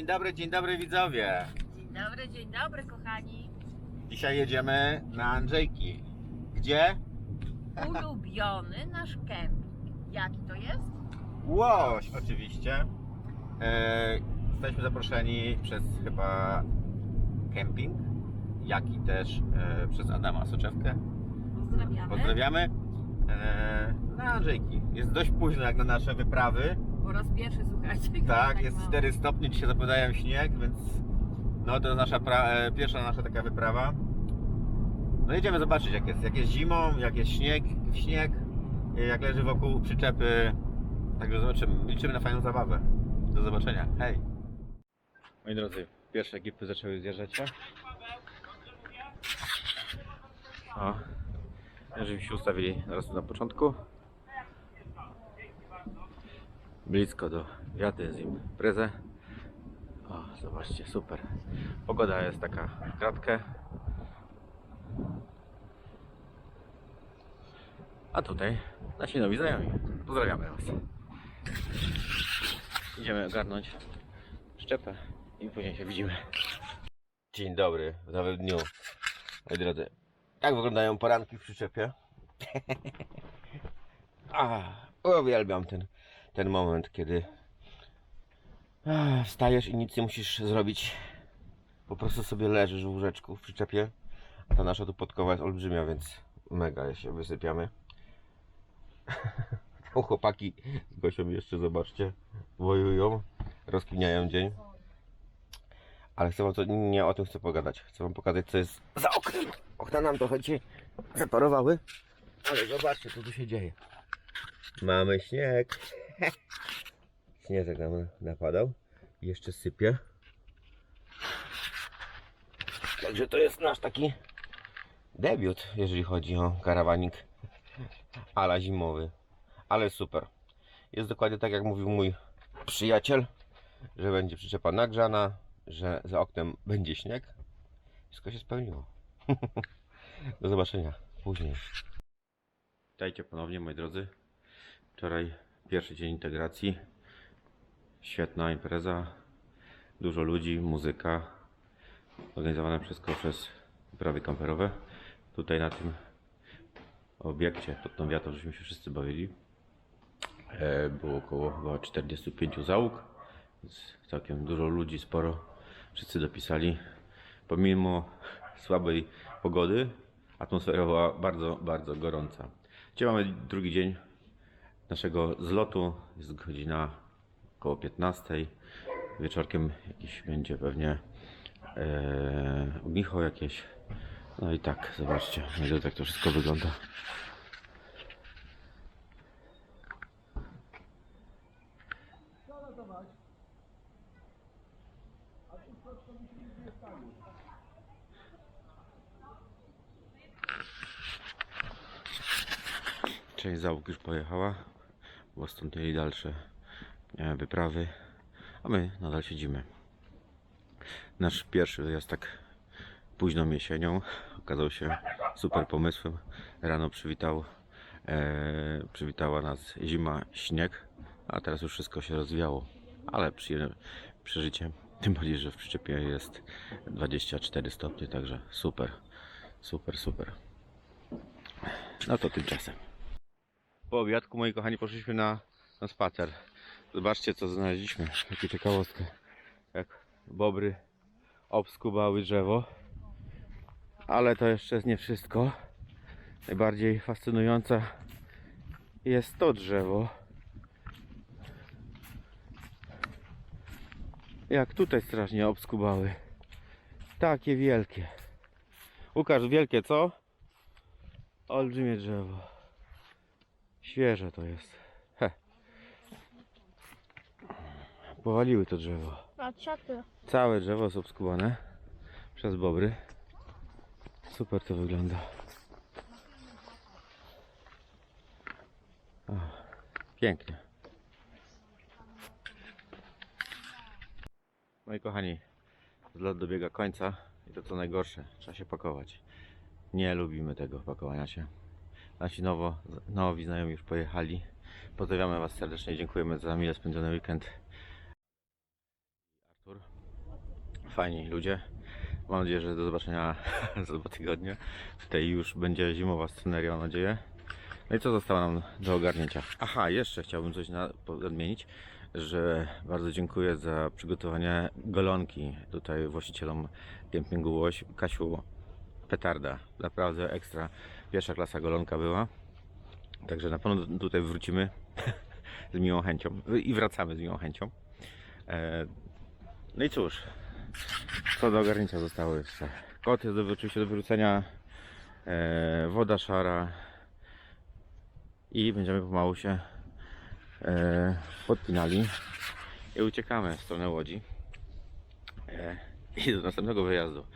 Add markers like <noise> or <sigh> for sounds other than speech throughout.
dobry, dzień dobry widzowie. Dzień dobry, dzień dobry kochani. Dzisiaj jedziemy na Andrzejki. Gdzie? Ulubiony nasz kemping. Jaki to jest? Łoś oczywiście. E, jesteśmy zaproszeni przez chyba kemping, jak i też e, przez Adama Soczewkę. Pozdrawiamy. Pozdrawiamy. E, na Andrzejki. Jest dość późno jak na nasze wyprawy. Po raz pierwszy słuchajcie. Tak, jest mało. 4 stopnie, dzisiaj zapowiadają śnieg, więc no to jest nasza pra- e, pierwsza nasza taka wyprawa. No jedziemy zobaczyć jak jest, jak jest zimą, jak jest śnieg, śnieg, e, jak leży wokół przyczepy. Także zobaczymy, liczymy na fajną zabawę. Do zobaczenia, hej! Moi drodzy, pierwsze ekipy zaczęły zjeżdżać się. O, żeby się ustawili zaraz na początku. Blisko do wiaty z imprezę. O, zobaczcie, super. Pogoda jest taka w kratkę. A tutaj nasi nowi znajomi. Pozdrawiamy Was. Idziemy ogarnąć szczepę i później się widzimy. Dzień dobry, w nowym dniu. Moi drodzy, jak wyglądają poranki w przyczepie? <laughs> A, uwielbiam ten, ten moment, kiedy ah, wstajesz i nic nie musisz zrobić. Po prostu sobie leżysz w łóżeczku w przyczepie. A ta nasza tu podkowa jest olbrzymia, więc mega się wysypiamy. <laughs> Chłopaki z Gosią jeszcze, zobaczcie, wojują, rozkminiają dzień. Ale chcę wam to, nie o tym chcę pogadać. Chcę wam pokazać, co jest za oknem. Okna nam trochę dzisiaj zaparowały. Ale zobaczcie, co tu się dzieje. Mamy śnieg. <laughs> Śnieżek nam napadał. Jeszcze sypie. Także to jest nasz taki debiut, jeżeli chodzi o karawanik ala zimowy. Ale super. Jest dokładnie tak, jak mówił mój przyjaciel, że będzie przyczepa nagrzana, że za oknem będzie śnieg. Wszystko się spełniło. <laughs> Do zobaczenia później. Witajcie ponownie, moi drodzy. Wczoraj pierwszy dzień integracji. Świetna impreza. Dużo ludzi, muzyka. Organizowane wszystko przez wyprawy kamperowe. Tutaj na tym obiekcie pod tą wiatą, żeśmy się wszyscy bawili. E, Było około chyba 45 załóg. Więc całkiem dużo ludzi, sporo. Wszyscy dopisali. Pomimo słabej pogody, atmosfera była bardzo, bardzo gorąca. Dzisiaj mamy drugi dzień naszego zlotu. Jest godzina około 15. Wieczorkiem jakiś będzie pewnie e, ognicho jakieś. No i tak, zobaczcie, jak to wszystko wygląda. Część załóg już pojechała, bo stąd mieli dalsze e, wyprawy, a my nadal siedzimy. Nasz pierwszy wyjazd tak późną jesienią okazał się super pomysłem. Rano przywitał, e, przywitała nas zima, śnieg, a teraz już wszystko się rozwijało, ale przyjemne przeżycie. Tym bardziej, że w przyczepie jest 24 stopnie, także super, super, super. No to tymczasem. Po obiadku, moi kochani, poszliśmy na, na spacer. Zobaczcie, co znaleźliśmy. Jakie ciekawostkę. Jak bobry obskubały drzewo. Ale to jeszcze jest nie wszystko. Najbardziej fascynująca jest to drzewo. Jak tutaj strasznie obskubały. Takie wielkie. Łukasz, wielkie co? Olbrzymie drzewo. Świeże to jest. He. Powaliły to drzewo. A. Całe drzewo jest obskubane przez bobry. Super to wygląda. O, pięknie. Moi kochani, zlot dobiega końca i to co najgorsze, trzeba się pakować. Nie lubimy tego pakowania się. Nasi nowo, nowi znajomi już pojechali. Pozdrawiamy Was serdecznie, dziękujemy za mile spędzony weekend. Artur. fajni ludzie. Mam nadzieję, że do zobaczenia <laughs> za dwa tygodnie. Tutaj już będzie zimowa sceneria, mam nadzieję. No i co zostało nam do ogarnięcia? Aha, jeszcze chciałbym coś na- nadmienić, że bardzo dziękuję za przygotowanie golonki tutaj właścicielom kempingu Łoś. Kasiu, petarda, naprawdę ekstra. Pierwsza klasa golonka była. Także na pewno tutaj wrócimy <laughs> z miłą chęcią i wracamy z miłą chęcią. E, No i cóż, co do ogarnięcia zostało jeszcze. Kot jest do, oczywiście do wyrzucenia, e, woda szara i będziemy pomału się e, podpinali i uciekamy w stronę Łodzi i do następnego wyjazdu.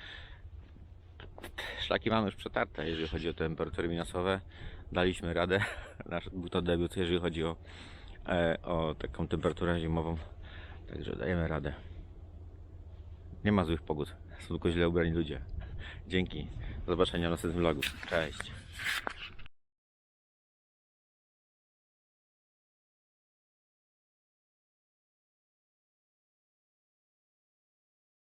Szlaki mamy już przetarte, jeżeli chodzi o temperatury minusowe. Daliśmy radę. <laughs> Nasz był to debiut, jeżeli chodzi o, e, o taką temperaturę zimową. Także dajemy radę. Nie ma złych pogód. Są tylko źle ubrani ludzie. Dzięki. Do zobaczenia w następnym vlogu. Cześć.